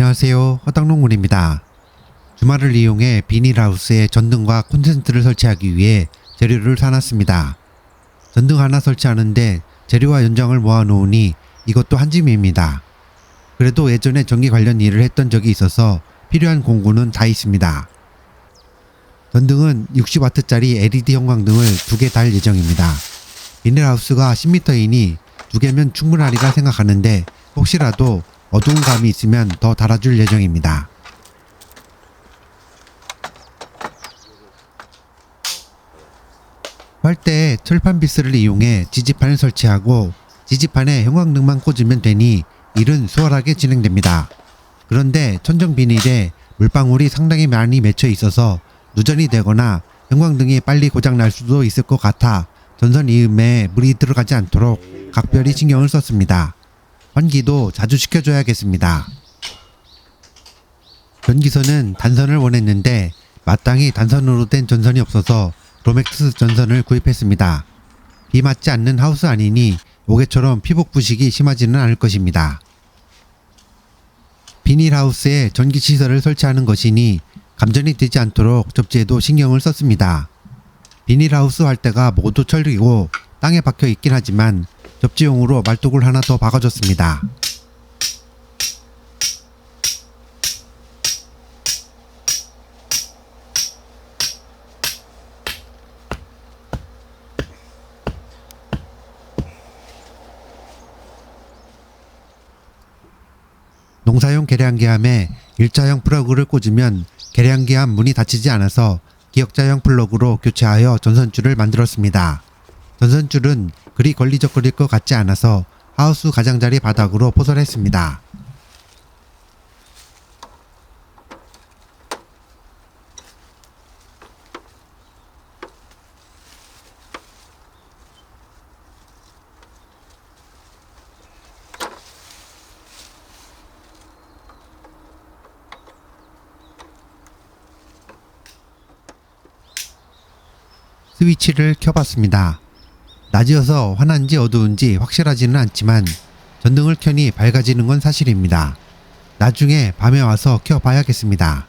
안녕하세요. 허당농군입니다. 주말을 이용해 비닐하우스에 전등과 콘센트를 설치하기 위해 재료를 사놨습니다. 전등 하나 설치하는데 재료와 연장을 모아놓으니 이것도 한 짐입니다. 그래도 예전에 전기 관련 일을 했던 적이 있어서 필요한 공구는 다 있습니다. 전등은 60W짜리 LED 형광등을 두 개 달 예정입니다. 비닐하우스가 10m이니 두 개면 충분하리라 생각하는데 혹시라도 어두운 감이 있으면 더 달아줄 예정입니다. 빨대에 철판 비스를 이용해 지지판을 설치하고 지지판에 형광등만 꽂으면 되니 일은 수월하게 진행됩니다. 그런데 천정 비닐에 물방울이 상당히 많이 맺혀 있어서 누전이 되거나 형광등이 빨리 고장 날 수도 있을 것 같아 전선 이음에 물이 들어가지 않도록 각별히 신경을 썼습니다. 환기도 자주 시켜줘야겠습니다. 전기선은 단선을 원했는데 마땅히 단선으로 된 전선이 없어서 로맥스 전선을 구입했습니다. 비 맞지 않는 하우스 아니니 모개처럼 피복 부식이 심하지는 않을 것입니다. 비닐하우스에 전기시설을 설치하는 것이니 감전이 되지 않도록 접지에도 신경을 썼습니다. 비닐하우스 활대가 모두 철이고 땅에 박혀 있긴 하지만 접지용으로 말뚝을 하나 더 박아줬습니다. 농사용 계량기함에 일자형 플러그를 꽂으면 계량기함 문이 닫히지 않아서 기역자형 플러그로 교체하여 전선줄을 만들었습니다. 전선줄은 그리 걸리적거릴 것 같지 않아서 하우스 가장자리 바닥으로 포설했습니다. 스위치를 켜봤습니다. 낮이어서 환한지 어두운지 확실하지는 않지만 전등을 켜니 밝아지는 건 사실입니다. 나중에 밤에 와서 켜봐야겠습니다.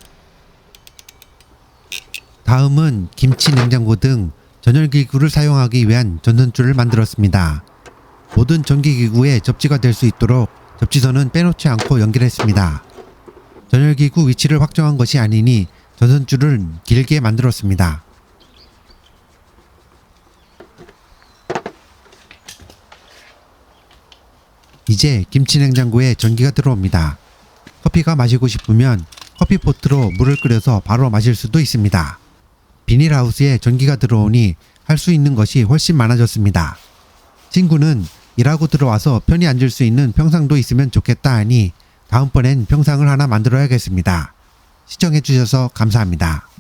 다음은 김치 냉장고 등 전열기구를 사용하기 위한 전선줄을 만들었습니다. 모든 전기기구에 접지가 될 수 있도록 접지선은 빼놓지 않고 연결했습니다. 전열기구 위치를 확정한 것이 아니니 전선줄을 길게 만들었습니다. 이제 김치 냉장고에 전기가 들어옵니다. 커피가 마시고 싶으면 커피포트로 물을 끓여서 바로 마실 수도 있습니다. 비닐하우스에 전기가 들어오니 할 수 있는 것이 훨씬 많아졌습니다. 친구는 일하고 들어와서 편히 앉을 수 있는 평상도 있으면 좋겠다 하니 다음번엔 평상을 하나 만들어야겠습니다. 시청해주셔서 감사합니다.